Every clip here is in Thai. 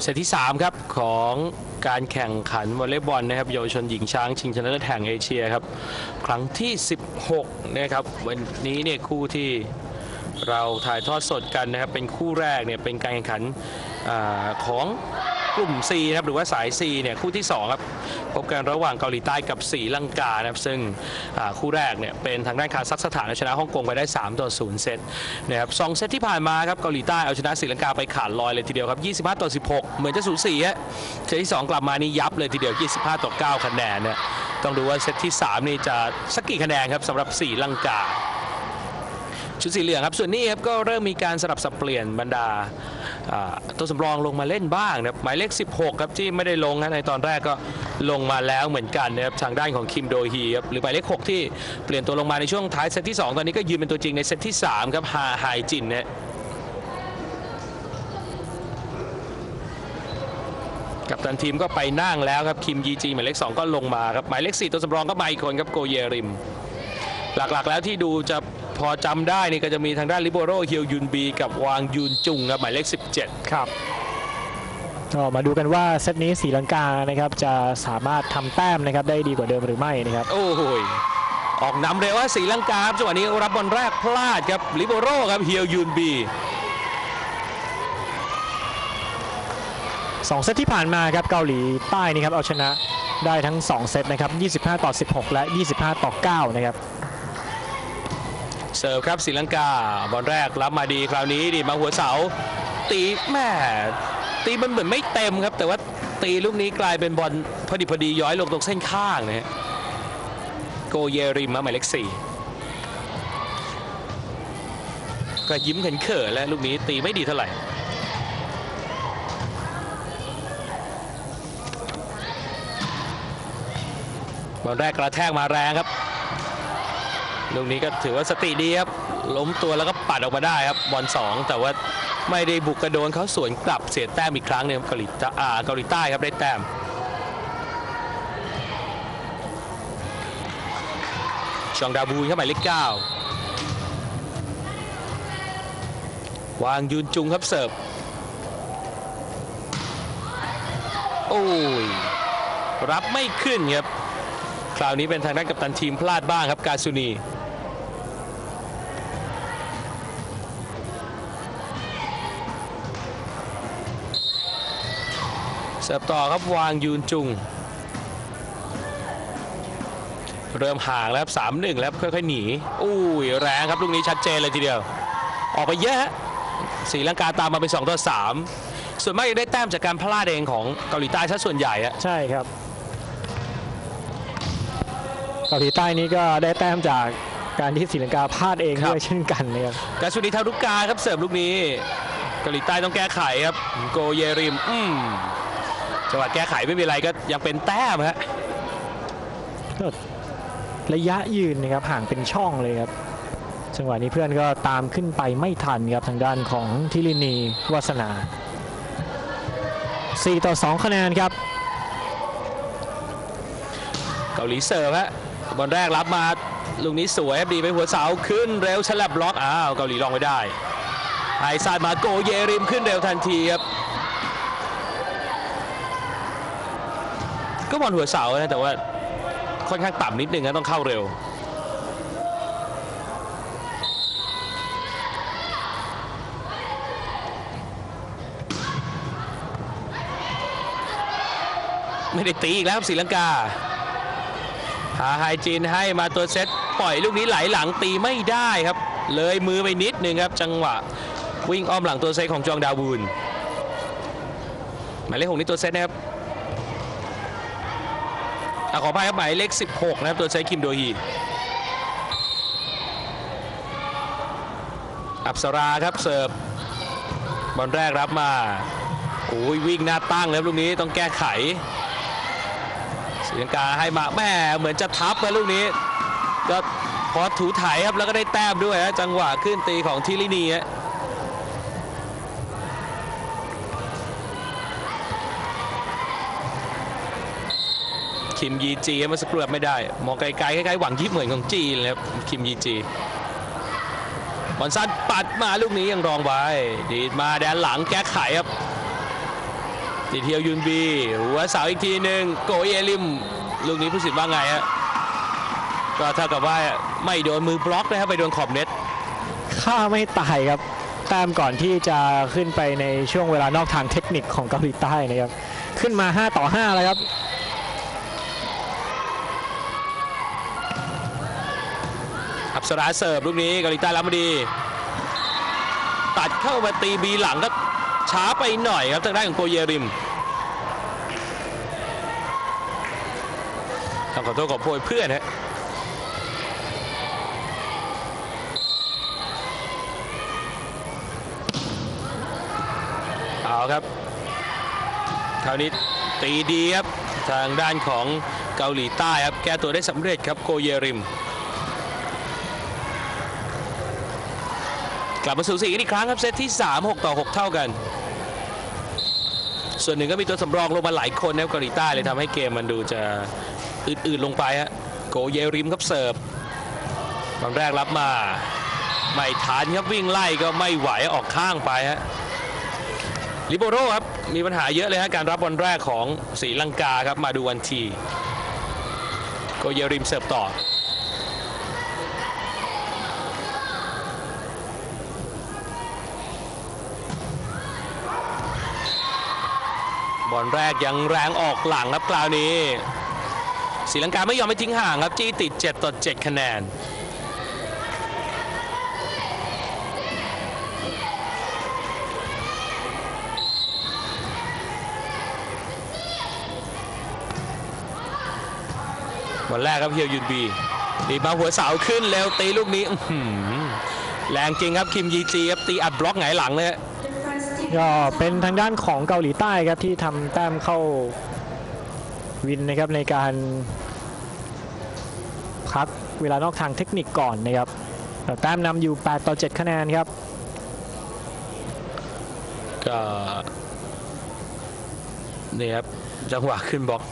เซตที่ 3 ครับ ของการแข่งขันวอลเลย์บอลนะครับเยาวชนหญิงช้างชิงชนะเลิศแห่งเอเชียครับ ครั้งที่ 16 นะครับ วันนี้เนี่ยคู่ที่เราถ่ายทอดสดกันนะครับ เป็นคู่แรกเนี่ยเป็นการแข่งขันอของ กลุ่ม C นะครับหรือว่าสาย C เนี่ยคู่ที่ 2 ครับ พบกันระหว่างเกาหลีใต้กับศรีลังกานะครับซึ่งคู่แรกเนี่ยเป็นทางด้านคาซัคสถานเอาชนะฮ่องกงไปได้ 3 ต่อ 0 เซตนะครับสองเซตที่ผ่านมาครับเกาหลีใต้เอาชนะศรีลังกาไปขาดลอยเลยทีเดียวครับ 25 ต่อ 16 เหมือนจะสูสีฮะเซตที่ 2 กลับมานี่ยับเลยทีเดียว 25 ต่อ 9 คะแนนเนี่ยต้องดูว่าเซตที่ 3 นี่จะสักกี่คะแนนครับสำหรับศรีลังกาชุดสีเหลืองครับส่วนนี้ครับก็เริ่มมีการสลับสับเปลี่ยนบรรดา ตัวสำรองลงมาเล่นบ้างนะครับหมายเลข 16 ครับที่ไม่ได้ลงนะในตอนแรกก็ลงมาแล้วเหมือนกันนะครับทางด้านของคิมโดฮีครับหรือหมายเลข 6 ที่เปลี่ยนตัวลงมาในช่วงท้ายเซตที่ 2 ตอนนี้ก็ยืนเป็นตัวจริงในเซตที่ 3 ครับฮาไฮจินเนี่ยกับตันทีมก็ไปนั่งแล้วครับคิมยีจีหมายเลข 2 ก็ลงมาครับหมายเลข 4 ตัวสำรองก็มาอีกคนครับโกเยริม หลักๆแล้วที่ดูจะ พอจำได้นี่ก็จะมีทางด้านลิโบโรเฮียวยุนบีกับวางยุนจุงครับหมายเลข 17 ครับก็มาดูกันว่าเซตนี้ศรีลังกานะครับจะสามารถทำแต้มนะครับได้ดีกว่าเดิมหรือไม่นะครับโอ้โหยออกนำเร็วว่าศรีลังกาครับจังหวะนี้รับบอลแรกพลาดครับลิโบโรครับเฮียวยุนบีสองเซตที่ผ่านมาครับเกาหลีใต้นี่ครับเอาชนะได้ทั้ง 2 เซตนะครับ 25 ต่อ 16 และ 25 ต่อ 9 นะครับ เสิร์ฟครับศรีลังกาบอลแรกรับมาดีคราวนี้ดีมาหัวเสา ตีแม่ตีมันเหมือนไม่เต็มครับ แต่ว่าตีลูกนี้กลายเป็นบอลพอดีพอดีย้อยลงตรงเส้นข้างนะฮะโกเยริมมาหมายเลขสี่ก็ยิ้มเขินๆแล้วลูกนี้ตีไม่ดีเท่าไหร่บอลแรกกระแทกมาแรงครับ ลูกนี้ก็ถือว่าสติดีครับ ล้มตัวแล้วก็ปัดออกมาได้ครับบอลสองแต่ว่าไม่ได้บุกกระโดนเขาสวนกลับเสียแต้มอีกครั้งหนึงครับเกาหลีใต้อ่าเกาหลีใต้ครับได้แต้มชองดาบูนครับหมายเลขเก้าวางยุนจุงครับเสิร์ฟโอ้ยรับไม่ขึ้นครับ คราวนี้เป็นทางด้านกัปตันทีมพลาดบ้างครับกาซูนี เสิร์ฟต่อครับวางยูนจุง เริ่มห่างแล้วครับสามหนึ่งแล้วค่อยๆหนีอุ้ยแรงครับลูกนี้ชัดเจนเลยทีเดียว ออกไปเยอะฮะสีลังกาตามมาเป็น2ต่อ3ส่วนมากจะได้แต้มจากการพลาดเองของเกาหลีใต้ซะส่วนใหญ่อะใช่ครับ เกาหลีใต้นี้ก็ได้แต้มจากการที่ศรีลังกาพลาดเองด้วยเช่นกันนะครับกาสุนีทารุกาครับเสิร์ฟลูกนี้เกาหลีใต้ต้องแก้ไขครับโกเยริม อืม จังหวะแก้ไขไม่มีอะไรก็ยังเป็นแต้มฮะก็ระยะยืนนะครับห่างเป็นช่องเลยครับจังหวะนี้เพื่อนก็ตามขึ้นไปไม่ทันครับทางด้านของทิลินีวัสนา 4 ต่อ 2 คะแนนครับ เกาหลีเสิร์ฟฮะบอลแรกรับมาลูกนี้สวยครับดีไปหัวเสาขึ้นเร็วฉลับล็อกอ้าวเกาหลีลองไม่ได้ไอซาดมาโกเยริมขึ้นเร็วทันทีครับ ก็บอลหัวเสานะแต่ว่าค่อนข้างต่ำนิดนึงนะต้องเข้าเร็วไม่ได้ตีอีกแล้วครับศรีลังกา หาไฮจีนให้มาตัวเซตปล่อยลูกนี้ไหลหลังตีไม่ได้ครับ เลยมือไปนิดนึงครับ จังหวะวิ่งอ้อมหลังตัวเซตของจองดาวูนหมายเลขหกนี่ตัวเซตนะครับ ขออภัยครับหมายเลข 16 นะครับ ตัวเซตคิมโดฮี อับสราครับเสิร์ฟบอลแรกรับมาโอ้ยวิ่งหน้าตั้งแล้วลูกนี้ต้องแก้ไขศรีลังกาให้มาแม่เหมือนจะทับนะลูกนี้ ก็พอถูไถครับแล้วก็ได้แต้มด้วยฮะจังหวะขึ้นตีของทิลินีฮะ คิมยีจีเมื่อสักครู่ไม่ได้ มองไกลๆคล้ายๆหวังยิบเหมือนของจีนเลยครับคิมยีจีบอลสั้นปัดมาลูกนี้ยังรองไว้ ดีดมาแดนหลังแก้ไขครับตีเทียวยุนบีหัวเสาอีกทีหนึ่งโกเยลิม ลูกนี้ผู้สินว่าไงฮะก็เท่ากับว่าไม่โดนมือบล็อกนะครับไปโดนขอบเน็ตฆ่าไม่ตายครับแต้มก่อนที่จะขึ้นไปในช่วงเวลานอกทางเทคนิคของเกาหลีใต้นะครับ ขึ้นมา 5 ต่อ 5 แล้วครับ อับ สราเสิร์ฟลูกนี้เกาหลีใต้รับมาดี ตัดเข้ามาตีบีหลังก็ช้าไปหน่อยครับทางด้านของโกเยริมต้องขอโทษขอโพยเพื่อนฮะเอาครับคราวนี้ตีดีครับ ทางด้านของเกาหลีใต้ครับ แก้ตัวได้สำเร็จครับโกเยริม กลับมาสู่สีกันอีกครั้งครับเซตที่ 3 6 ต่อ 6 เท่ากัน ส่วนหนึ่งก็มีตัวสำรองลงมาหลายคนนะครับเกาหลีใต้เลยทำให้เกมมันดูจะอืดๆลงไปฮะโกเยริมครับเสิร์ฟตอนแรกรับมา ไม่ทันครับวิ่งไล่ก็ไม่ไหวออกข้างไปฮะลิโบโรครับมีปัญหาเยอะเลยฮะการรับบอลแรกของศรีลังกาครับมาดูวันทีโกเยริมเสิร์ฟต่อ บอลแรกยังแรงออกหลังครับคราวนี้ศรีลังกาไม่ยอมไปทิ้งห่างครับจี้ติด 7 ต่อ 7 คะแนน บอลแรกครับเฮียวยุนบีดีมาหัวเสาขึ้นเร็วตีลูกนี้แรงจริงครับคิมยีจีครับตีอัดบล็อกไงายหลังเลย ก็เป็นทางด้านของเกาหลีใต้ครับที่ทำแต้มเข้าวินนะครับในการพักเวลานอกทางเทคนิคก่อนนะครับแต่แต้มนำอยู่ 8 ต่อ 7 คะแนนครับ ก็นี่ครับจังหวะขึ้นบล็อก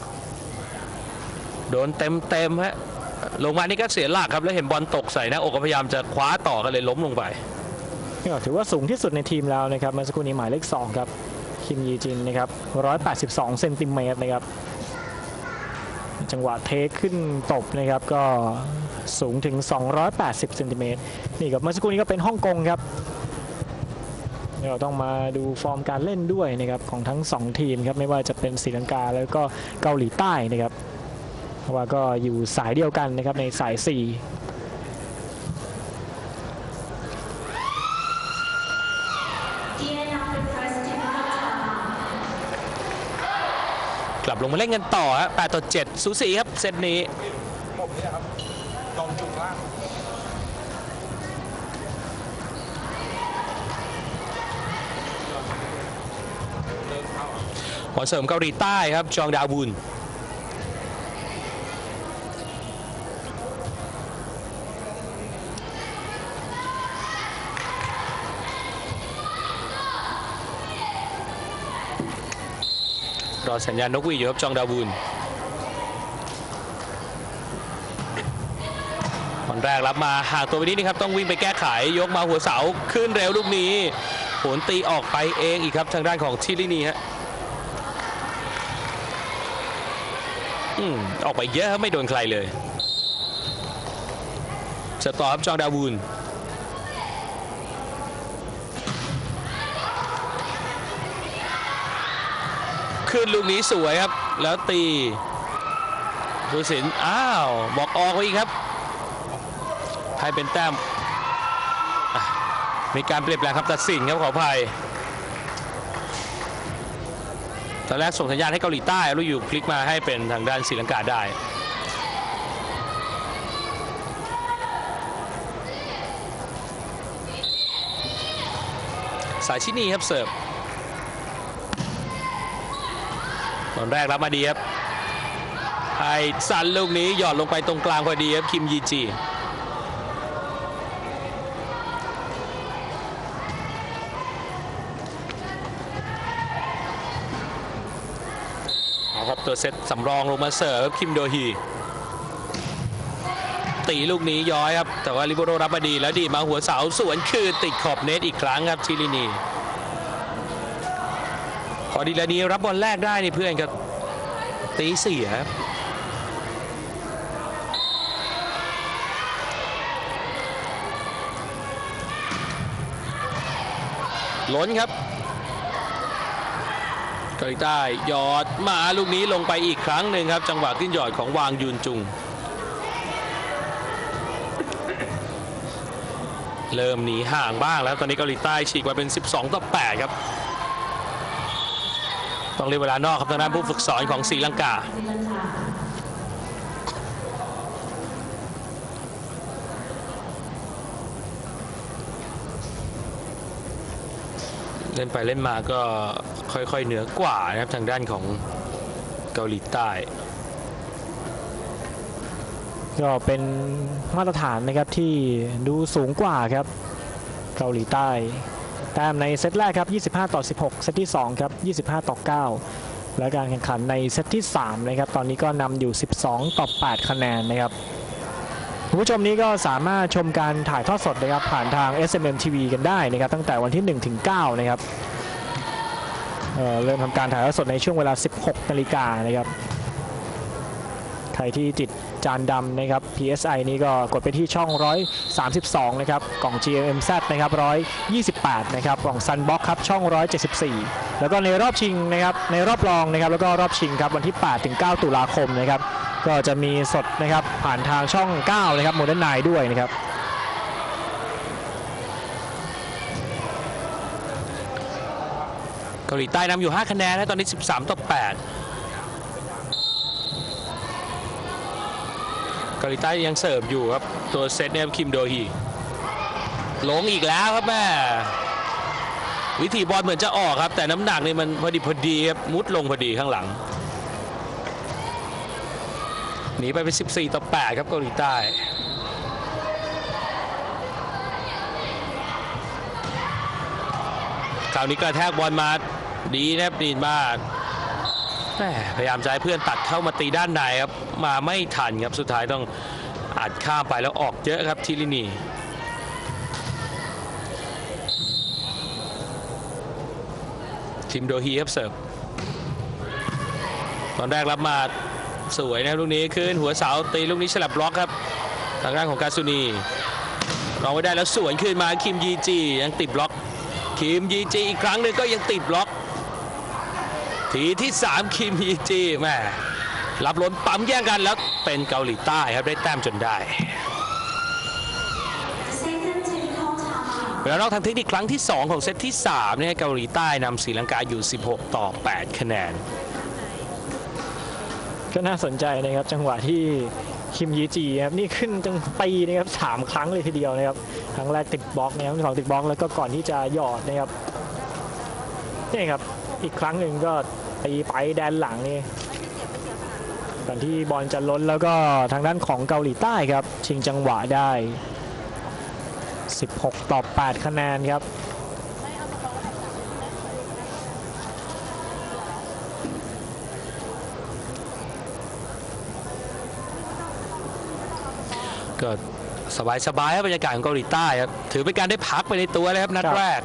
โดนเต็มเต็มฮะลงมานี่ก็เสียหลักครับ แล้วเห็นบอลตกใส่หนะอกก็พยายามจะคว้าต่อกันเลยล้มลงไป ก็ถือว่าสูงที่สุดในทีมแล้วนะครับเมื่อสักครู่นี้หมายเลข2ครับคิมยีจินนะครับ182เซนติเมตรนะครับจังหวะเทคขึ้นตบนะครับก็สูงถึง 280เซนติเมตรนี่ครับเมื่อสักครู่นี้ก็เป็นฮ่องกงครับเราต้องมาดูฟอร์มการเล่นด้วยนะครับของทั้ง 2 ทีมครับไม่ว่าจะเป็นศรีลังกาแล้วก็เกาหลีใต้นะครับเพราะว่าก็อยู่สายเดียวกันนะครับในสาย 4 กลับลงมาเล่นกันต่อฮะ8ต่อ7สูสีครับเซตนี้ผมเนี่ยครับตรงจุดล่างบอเสริมเกาหลีใต้ครับจองดาวุน อสัญญาณนกหวีดอยู่ครับจองดาวุนบอลแรกรับมาห่างตัวไปนิดนึงครับต้องวิ่งไปแก้ไขยกมาหัวเสาขึ้นเร็วลูกนี้โหนตีออกไปเองอีกครับทางด้านของทิลินีฮะอืมออกไปเยอะไม่โดนใครเลยสต่อครับจองดาวูน ขึ้นลูกนี้สวยครับ แล้วตีผู้สินอ้าว บอกออกไปอีกครับให้เป็นแต้มมีการเปลี่ยนแปลงครับตัดสินครับขออภัยตอนแรกส่งสัญญาณให้เกาหลีใต้แล้วอยู่พลิกมาให้เป็นทางด้านศรีลังกาได้สายชินีครับเสิร์ฟต อนแรกรับมาดีครับให้สันลูกนี้หยอดลงไปตรงกลางพอดีครับคิมยีจีเอาครับตัวเซตสำรองลงมาเสิร์ฟครับคิมโดฮีตีลูกนี้ย้อยครับ แต่ว่าลิโบโรรับมาดีแล้วดีมาหัวเสาสวนคืนติดขอบเน็ตอีกครั้งครับชิลินี พอดีลานีรับบอลแรกได้นี่เพื่อนก็ตีเสียครับล้นครับเกาหลีใต้หยอดมาลูกนี้ลงไปอีกครั้งหนึ่งครับ จังหวะขึ้นหยอดของวางยุนจุง เริ่มหนีห่างบ้างแล้วตอนนี้เกาหลีใต้ฉีกมาเป็น 12 ต่อ 8 ครับ ต้องเรียกเวลานอกครับทางด้านผู้ฝึกสอนของศรีลังกาเล่นไปเล่นมาก็ค่อยๆเหนือกว่านะครับทางด้านของเกาหลีใต้ก็เป็นมาตรฐานนะครับที่ดูสูงกว่าครับ เกาหลีใต้ แต้มในเซตแรกครับ 25 ต่อ 16 เซตที่ 2 ครับ 25 ต่อ 9 และการแข่งขันในเซตที่ 3 นะครับ ตอนนี้ก็นำอยู่ 12 ต่อ 8 คะแนนนะครับคุณผู้ชมนี้ก็สามารถชมการถ่ายทอดสดนะครับผ่านทาง SMM TV กันได้นะครับตั้งแต่วันที่ 1 ถึง 9 นะครับเเริ่มทำการถ่ายทอดสดในช่วงเวลา 16 นาฬิกานะครับ ใครที่ติด จานดำนะครับ PSI นี่ก็กดไปที่ช่อง 132 นะครับ กล่อง GMMZ นะครับ 128 นะครับ กล่อง Sunbox ครับ ช่อง 174 แล้วก็ในรอบชิงนะครับ ในรอบรองนะครับ แล้วก็รอบชิงครับ วันที่ 8 ถึง 9 ตุลาคมนะครับ ก็จะมีสดนะครับผ่านทางช่อง 9 นะครับโมเดิร์นไนด้วยนะครับเกาหลีใต้นำอยู่ 5 คะแนนแล้วตอนนี้ 13 ต่อ 8 เกาหลีใต้ยังเสิร์ฟอยู่ครับตัวเซตเนี่ยคิมโดฮีหลงอีกแล้วครับแม่วิธีบอลเหมือนจะออกครับ แต่น้ำหนักนี่มันพอดีพอดีครับมุดลงพอดีข้างหลังหนีไปเป็น 14 ต่อ 8 ครับเกาหลีใต้คราวนี้กระแทกบอลมาดีนะครับดีมาก พยายามจะให้เพื่อนตัดเข้ามาตีด้านในครับ มาไม่ทันครับสุดท้ายต้องอัดข้ามไปแล้วออกเยอะครับทิลินีทีมโดฮีครับเสิร์ฟตอนแรกรับมาสวยนะลูกนี้ขึ้นหัวเสาตีลูกนี้ฉลับบล็อกครับ ทางด้านของกาซุนีรองไว้ได้แล้วสวนขึ้นมาคิมยีจียังติดบล็อกคิมยีจีอีกครั้งหนึ่งก็ยังติดบล็อก ทีที่ 3 คิมยีจีแม่รับล้นปั๊มแย่งกันแล้วเป็นเกาหลีใต้ครับได้แต้มจนได้เวลานอกทางเทคนิคครั้งที่ 2 ของเซตที่ 3 เนี่ยเกาหลีใต้นำศรีลังกาอยู่ 16 ต่อ 8 คะแนน ก็น่าสนใจนะครับจังหวะที่คิมยีจีครับนี่ขึ้นจังตีนะครับสามครั้งเลยทีเดียวนะครับครั้งแรกติดบล็อกนะครับสองติดบล็อกแล้วก็ก่อนที่จะหยอดนะครับนี่ครับอีกครั้งหนึ่งก็ ตีไปแดนหลังนี่ก่อนที่บอลจะล้นแล้วก็ทางด้านของเกาหลีใต้ครับ ชิงจังหวะได้ 16 ต่อ 8 คะแนนครับก็สบายๆครับบรรยากาศของเกาหลีใต้ครับถือเป็นการได้พักไปในตัวเลยครับนัดแรก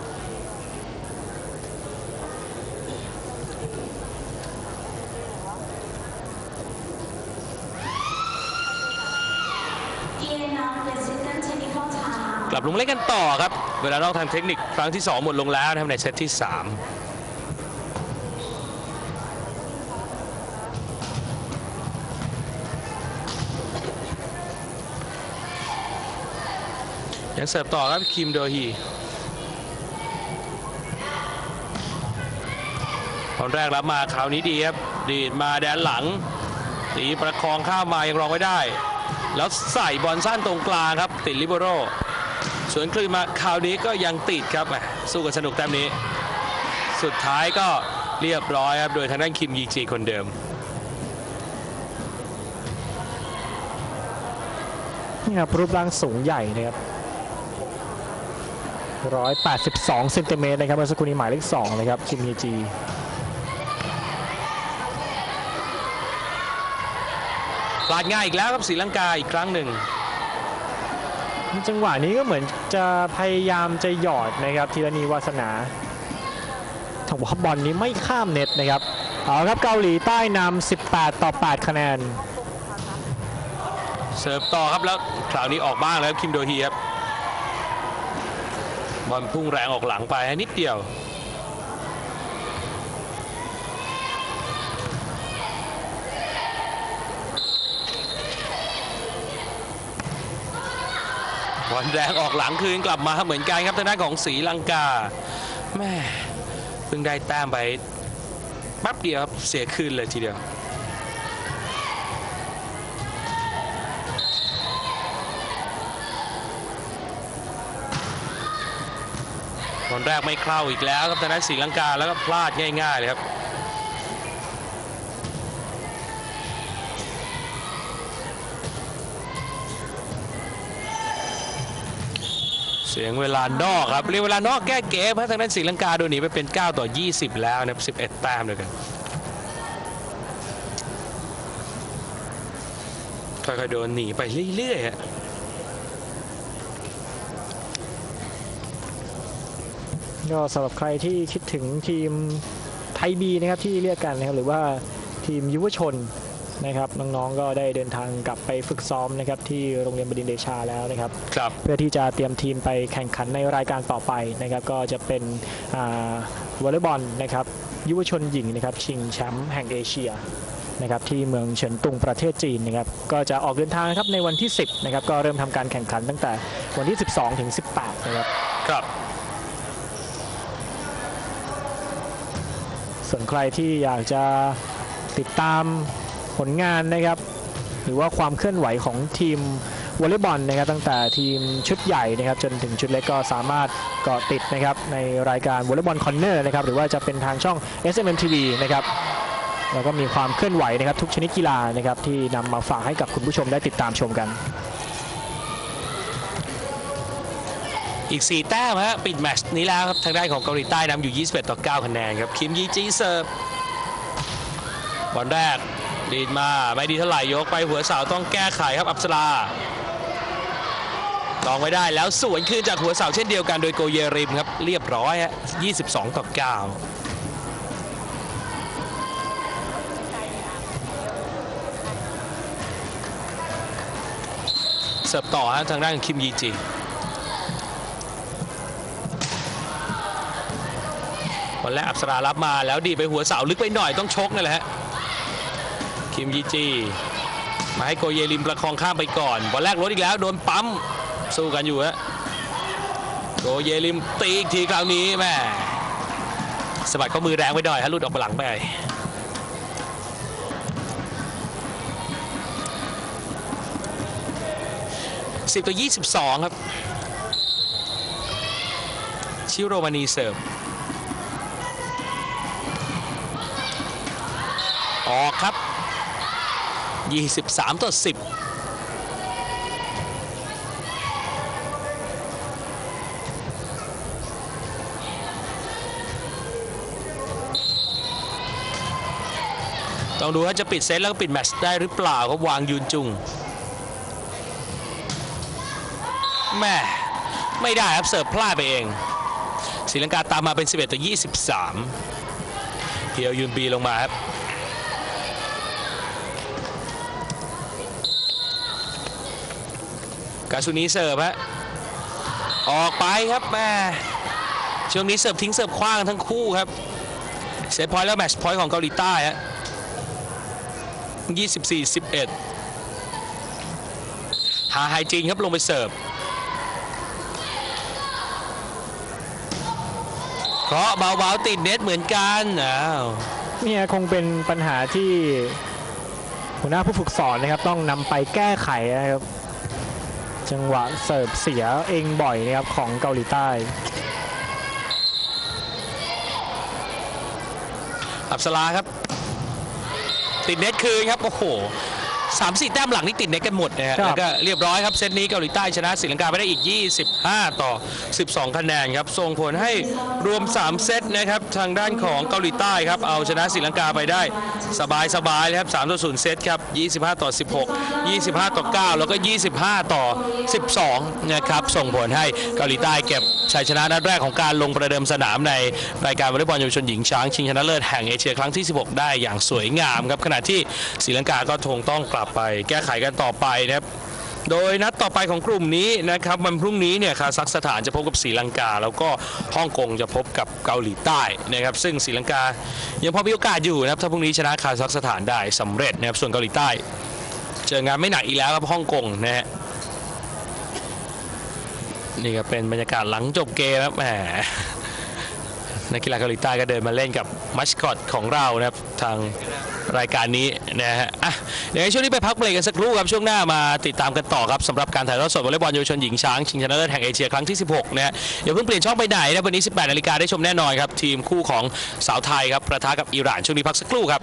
กลับลงเล่นกันต่อครับ เวลานอกทางเทคนิคครั้งที่ 2 หมดลงแล้วนะครับในเซตที่ 3ยังเสิร์ฟต่อครับคิมโดฮีตอนแรกรับมาคราวนี้ดีครับ ดีดมาแดนหลังตีประคองข้ามมายังรองไว้ได้ แล้วใส่บอลสั้นตรงกลางครับ ติดลิเบโรสวนคลื่นมาคราวนี้ก็ยังติดครับแหมสู้กันสนุกแต้มนี้ สุดท้ายก็เรียบร้อยครับ โดยทางด้านคิมยีจีคนเดิมนี่ครับรูปร่างสูงใหญ่นะครับ182เซนติเมตรนะครับเมื่อสักครู่นี้หมายเลข2นะครับคิมฮีจี พลาดง่ายอีกแล้วครับศรีลังกาอีกครั้งหนึ่งจังหวะนี้ก็เหมือนจะพยายามจะหยอดนะครับทีละนีวาสนาถือว่าบอลนี้ไม่ข้ามเน็ตนะครับเอาครับเกาหลีใต้นำ18 ต่อ 8 คะแนน เสิร์ฟต่อครับแล้วคราวนี้ออกบ้างแล้วคิมโดฮีครับบอลพุ่งแรงออกหลังไปนิดเดียว บอลแรงออกหลังคืนกลับมาเหมือนกันครับทางด้านของศรีลังกาแม่เพิ่งได้แต้มไปแป๊บเดียวครับเสียคืนเลยทีเดียวบอลแรกไม่เข้าอีกแล้วครับทางด้านศรีลังกาแล้วก็พลาดง่ายๆเลยครับ เสียงเวลานอกครับเรียกเวลานอกแก้เกมครับทางด้านศรีลังกาโดนหนีไปเป็น 9 ต่อ 20 แล้วนะครับ11 แต้มเลยกันค่อยๆโดนหนีไปเรื่อยๆฮะก็สำหรับใครที่คิดถึงทีมไทยบีนะครับที่เรียกกันนะครับหรือว่าทีมยุวชน นะครับน้องๆก็ได้เดินทางกลับไปฝึกซ้อมนะครับที่โรงเรียนบดินทร์เดชาแล้วนะครับ ครับ เพื่อที่จะเตรียมทีมไปแข่งขันในรายการต่อไปนะครับ ก็จะเป็นอ่าวอลเลย์บอลนะครับยุวชนหญิงนะครับชิงแชมป์แห่งเอเชียนะครับที่เมืองเฉินตุงประเทศจีนนะครับก็จะออกเดินทางนะครับในวันที่ 10นะครับก็เริ่มทำการแข่งขันตั้งแต่วันที่ 12 ถึง 18นะครับครับ ส่วนใครที่อยากจะติดตาม ผลงานนะครับ หรือว่าความเคลื่อนไหวของทีมวอลเลย์บอลนะครับตั้งแต่ทีมชุดใหญ่นะครับจนถึงชุดเล็กก็สามารถเกาะติดนะครับในรายการวอลเลย์บอลคอนเนอร์นะครับหรือว่าจะเป็นทางช่อง SMM TV นะครับแล้วก็มีความเคลื่อนไหวนะครับทุกชนิดกีฬานะครับที่นำมาฝากให้กับคุณผู้ชมได้ติดตามชมกันอีก 4 แต้มฮะปิดแมตช์นี้แล้วครับทางด้านของเกาหลีใต้นำอยู่ 21 ต่อ 9 คะแนนครับ คิมยีจีเสิร์ฟบอลแรก ดีดมาไม่ดีเท่าไหร่ยกไปหัวเสาต้องแก้ไขครับอับสราลองไว้ได้แล้วสวนคืนจากหัวเสาเช่นเดียวกันโดยโกเยริมครับเรียบร้อยฮะ22 ต่อ 9เสิร์ฟต่อฮะทางด้านคิมยีจีบอลแรกอับสรารับมาแล้วดีไปหัวเสาลึกไปหน่อยต้องชกนั่นแหละฮะ คิมยีจีมาให้โกเยลิมประคองข้ามไปก่อนบอลแรกลดอีกแล้วโดนปั๊มสู้กันอยู่ฮะโกเยลิมตีอีกทีคราวนี้แม่สะบัดข้อมือแรงไปหน่อยฮะลุดออกไปหลังไปสิบต่อยี่สิบสองครับ ชิโรมานีเสิร์ฟออกครับ 23 ต่อ 10ต้องดูว่าจะปิดเซตแล้วก็ปิดแมตช์ได้หรือเปล่าครับวางยืนจุงแม่ไม่ได้ครับเสิร์ฟพลาดไปเองศรีลังกาตามมาเป็น 11 ต่อ 23 เพียวยืนบีลงมาครับ กาซุนีเสิร์ฟฮะออกไปครับแม่ช่วงนี้เสิร์ฟทิ้งเสิร์ฟคว้างทั้งคู่ครับเซตพอยต์แล้วแมชพอยต์ของเกาหลีใต้ฮะ24 11 หาไฮจีนครับลงไปเสิร์ฟเพราะเบาๆติดเน็ตเหมือนกันอ้าวเนี่ยคงเป็นปัญหาที่หัวหน้าผู้ฝึกสอนนะครับ ต้องนำไปแก้ไขนะครับ จังหวะเสิร์ฟเสียเองบ่อยนะครับของเกาหลีใต้อับสลาครับ ติดเน็ตคืนครับ โอ้โห สามสี่แต้มหลังนี่ติดในกันหมดนะฮะครับแล้วก็เรียบร้อยครับเซตนี้เกาหลีใต้ชนะศรีลังกาไปได้อีก 25 ต่อ 12 คะแนนครับ ส่งผลให้รวม 3 เซตนะครับทางด้านของเกาหลีใต้ครับ เอาชนะศรีลังกาไปได้สบายสบายๆเลยครับ3ต่อ0เซตครับ 25 ต่อ 16 25 ต่อ 9 แล้วก็ 25 ต่อ 12 นะครับ ส่งผลให้เกาหลีใต้เก็บชัยชนะนัดแรกของการลงประเดิมสนามในรายการวอลเลย์บอลเยาวชนหญิงช้างชิงชนะเลิศแห่งเอเชียครั้งที่ 16 ได้อย่างสวยงามครับขณะที่ศรีลังกาก็คงต้องกลับไปแก้ไขกันต่อไปนะครับโดยนัดต่อไปของกลุ่มนี้นะครับวันพรุ่งนี้เนี่ยคาซัคสถานจะพบกับศรีลังกา แล้วก็ฮ่องกงจะพบกับเกาหลีใต้นะครับซึ่งศรีลังกายังพอมีโอกาสอยู่นะครับถ้าพรุ่งนี้ชนะคาซัคสถานได้สำเร็จนะครับส่วนเกาหลีใต้ เจองานไม่หนักอีกแล้วครับฮ่องกงนะฮะนี่ก็เป็นบรรยากาศหลังจบเกมครับแหมนักกีฬาเกาหลีใต้ก็เดินมาเล่นกับมัสคอตของเรานะครับทาง รายการนี้นะฮะอะเดี๋ยวในช่วงนี้ไปพักเบรกกันสักครู่ครับช่วงหน้ามาติดตามกันต่อครับสำหรับการถ่ายทอดสดวอลเลย์บอลเยาวชนหญิงช้างชิงชนะเลิศแห่งเอเชียครั้งที่ 16นะฮะอย่าเพิ่งเปลี่ยนช่องไปไหนนะวันนี้ 18นาฬิกาได้ชมแน่นอนครับทีมคู่ของสาวไทยครับประทะกับอิหร่านช่วงนี้พักสักครู่ครับ